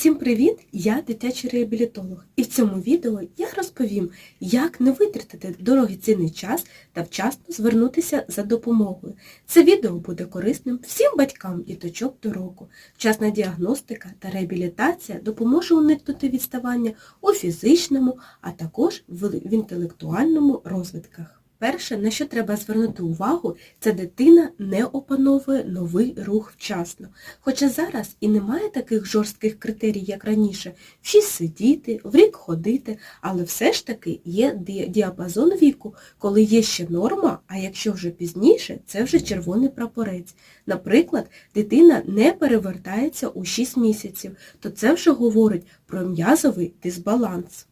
Всім привіт! Я дитячий реабілітолог і в цьому відео я розповім, як не витратити дорогоцінний час та вчасно звернутися за допомогою. Це відео буде корисним всім батькам діточок до року. Вчасна діагностика та реабілітація допоможе уникнути відставання у фізичному, а також в інтелектуальному розвитках. Перше, на що треба звернути увагу, це дитина не опановує новий рух вчасно. Хоча зараз і немає таких жорстких критерій, як раніше, в 6 сидіти, в рік ходити, але все ж таки є діапазон віку, коли є ще норма, а якщо вже пізніше, це вже червоний прапорець. Наприклад, дитина не перевертається у 6 місяців, то це вже говорить про м'язовий дисбаланс.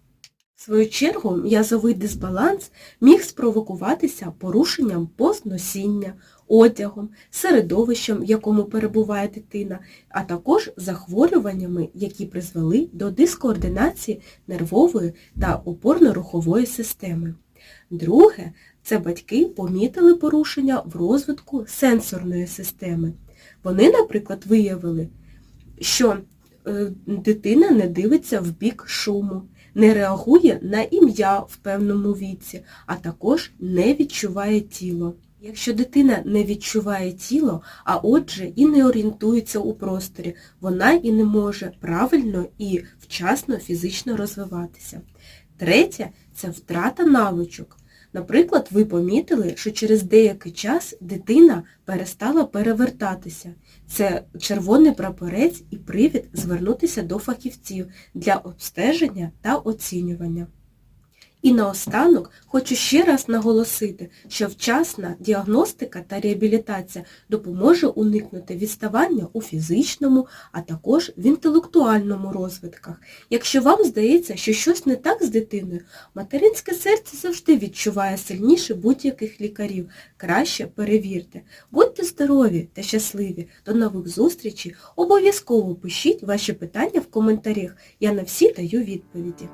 В свою чергу, м'язовий дисбаланс міг спровокуватися порушенням позносіння, одягом, середовищем, в якому перебуває дитина, а також захворюваннями, які призвели до дискоординації нервової та опорно-рухової системи. Друге, це батьки помітили порушення в розвитку сенсорної системи. Вони, наприклад, виявили, що е, дитина не дивиться в бік шуму, не реагує на ім'я в певному віці, а також не відчуває тіло. Якщо дитина не відчуває тіло, а отже і не орієнтується у просторі, вона і не може правильно і вчасно фізично розвиватися. Третє – це втрата навичок. Наприклад, ви помітили, що через деякий час дитина перестала перевертатися. Це червоний прапорець і привід звернутися до фахівців для обстеження та оцінювання. І наостанок хочу ще раз наголосити, що вчасна діагностика та реабілітація допоможе уникнути відставання у фізичному, а також в інтелектуальному розвитках. Якщо вам здається, що щось не так з дитиною, материнське серце завжди відчуває сильніше будь-яких лікарів. Краще перевірте. Будьте здорові та щасливі. До нових зустрічей. Обов'язково пишіть ваші питання в коментарях. Я на всі даю відповіді.